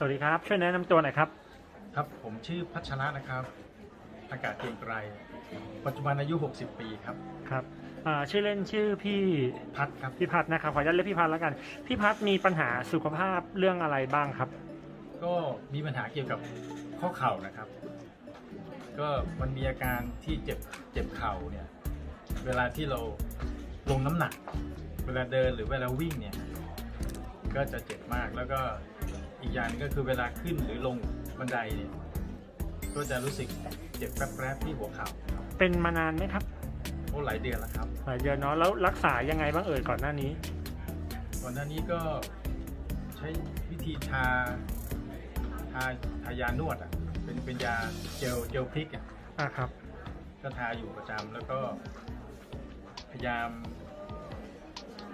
สวัสดีครับ ช่วยแนะนำตัวหน่อยครับ ครับผมชื่อพัชระนะครับ อากาศเกรียงไกรปัจจุบันอายุ 60 ปีครับ ครับอ่าชื่อเล่นชื่อพี่พัดครับ พี่พัฒน์นะครับ ขออนุญาตเรียกพี่พัฒน์แล้วกัน พี่พัฒน์มีปัญหาสุขภาพเรื่องอะไรบ้างครับ ก็มีปัญหาเกี่ยวกับข้อเข่านะครับ ก็มันมีอาการที่เจ็บเจ็บเข่าเนี่ย เวลาที่เราลงน้ำหนัก เวลาเดินหรือเวลาวิ่งเนี่ย ก็จะเจ็บมากแล้วก็ อีกอย่างหนึงก็คือเวลาขึ้นหรือลงบันไดเนี่ยก็จะรู้สึกเจ็บแป๊บๆที่หัวเข่าเป็นมานานไหมครับโอ้หลายเดือนแล้วครับ หลายเดือนเนาะแล้วรักษายังไงบ้างเอ่ยก่อนหน้านี้ ก่อนหน้านี้ก็ใช้วิธีทาทาทายานวดอะเป็นเป็นยาเจลเจลพริกอะอ่าครับ ก็ทาอยู่ประจำแล้วก็พยายาม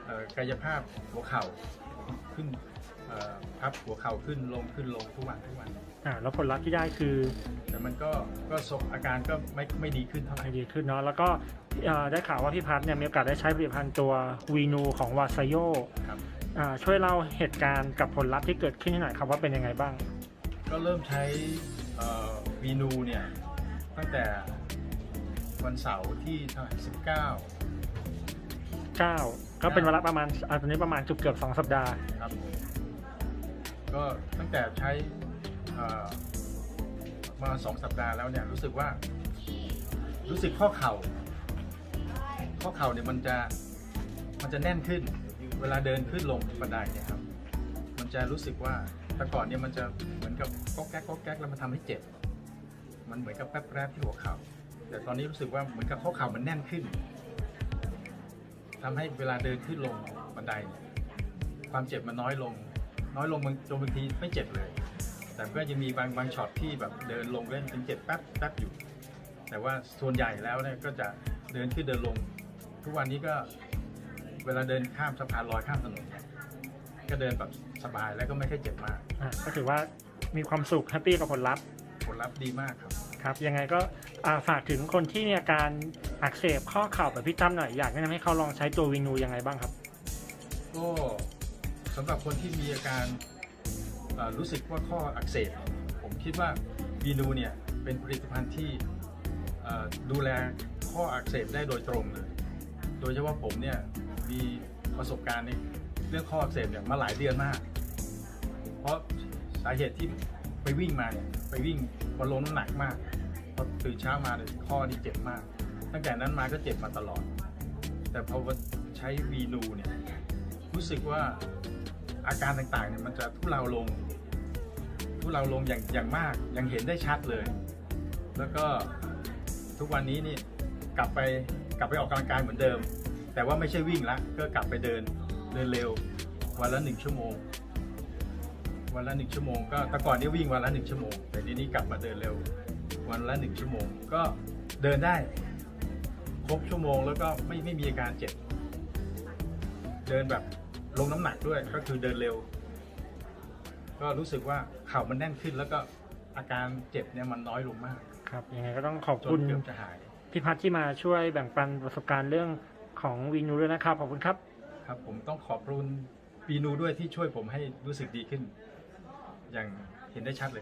เอ่อกายภาพหัวเข่าขึ้นเอ่อ พับหัวเข่าขึ้นลงขึ้นลงทุกวันทุกวัน อ่าแล้วผลลัพธ์ที่ได้คือ แต่มันก็ก็สกอาการก็ไม่ไม่ดีขึ้นเท่าไหร่ให้ดีขึ้นเนาะแล้วก็อ่าได้ข่าวว่าพี่พัฒน์เนี่ยมีโอกาสได้ใช้ผลิตภัณฑ์ตัววีนูของวาซโยครับอ่าช่วยเล่าเหตุการณ์กับผลลัพธ์ที่เกิดขึ้นให้หน่อยครับว่าเป็นยังไงบ้าง ก็เริ่มใช้วีนูเนี่ยตั้งแต่วันเสาร์ที่เท่าไหร่สิบเก้า9ก็เป็นเวลาประมาณอ่าตอนนี้ประมาณเกือบเกือบสองสัปดาห์ครับผม ก็ตั้งแต่ใช้มาสองสัปดาห์แล้วเนี่ยรู้สึกว่า รู้สึกข้อเข่า ข้อเข่าเนี่ยมันจะมันจะแน่นขึ้น เวลาเดินขึ้นลงบันไดเนี่ยครับ มันจะรู้สึกว่าแต่ก่อนเนี่ยมันจะเหมือนกับก๊อกแก๊กก๊อกแก๊กแล้วมันทำให้เจ็บ มันเหมือนกับแป๊บแป๊บที่หัวเข่าแต่ตอนนี้รู้สึกว่าเหมือนกับข้อเข่ามันแน่นขึ้นทำให้เวลาเดินขึ้นลงบันได ความเจ็บมันน้อยลง น้อยลงบางจนบางทีไม่เจ็บเลย แต่ก็ยังมีบางบางช็อตที่แบบเดินลงเล่นเป็นเจ็บแป๊บแป๊บอยู่ แต่ว่าส่วนใหญ่แล้วเนี่ยก็จะเดินขึ้นเดินลง ทุกวันนี้ก็เวลาเดินข้ามสะพานลอยข้ามถนนเนี่ยก็เดินแบบสบายแล้วก็ไม่ค่อยเจ็บมากอ่าก็ถือว่ามีความสุขแฮปปี้กับผลลัพธ์ผลลัพธ์ดีมากครับ ครับยังไงก็อ่าฝากถึงคนที่มีอาการอักเสบข้อเข่าแบบพี่ตั้มหน่อยอยากแนะนำให้เขาลองใช้ตัววีนูยังไงบ้างครับ ก็ สำหรับคนที่มีอาการรู้สึกว่าข้ออักเสบผมคิดว่าวีนูเนี่ยเป็นผลิตภัณฑ์ที่ดูแลข้ออักเสบได้โดยตรงเลย โดยเฉพาะผมเนี่ยมีประสบการณ์ในเรื่องข้ออักเสบเนี่ยมาหลายเดือนมาก เพราะสาเหตุที่ไปวิ่งมาเนี่ยไปวิ่งบอลลงน้ำหนักมากพอตื่นเช้ามาเนี่ยข้อนี่เจ็บมาก ตั้งแต่นั้นมาก็เจ็บมาตลอด แต่พอใช้วีนูเนี่ยรู้สึกว่า อาการต่างๆเนี่ยมันจะทุเลาลง ทุเลาลงอย่างอย่างมากยังเห็นได้ชัดเลย แล้วก็ทุกวันนี้นี่กลับไปกลับไปออกกำลังกายเหมือนเดิม แต่ว่าไม่ใช่วิ่งละก็กลับไปเดินเดินเร็ว วันละหนึ่งชั่วโมง วันละหนึ่งชั่วโมงก็แต่ก่อนนี่วิ่งวันละหนึ่งชั่วโมงแต่ทีนี้กลับมาเดินเร็ว วันละหนึ่งชั่วโมง ก็เดินได้ครบชั่วโมงแล้วก็ไม่ไม่มีอาการเจ็บเดินแบบ ลงน้ำหนักด้วยก็คือเดินเร็ว ก็รู้สึกว่าเข่ามันแน่นขึ้น แล้วก็อาการเจ็บเนี่ยมันน้อยลงมาก ครับยังไงก็ต้องขอบจคุนณเกือบจะหายพี่พัฒน์ที่มาช่วยแบ่งปันประสบการณ์เรื่องของวีนูด้วยนะครับขอบคุณครับ ครับ ผมต้องขอบคุณปีนูด้วยที่ช่วยผมให้รู้สึกดีขึ้น อย่างเห็นได้ชัดเลย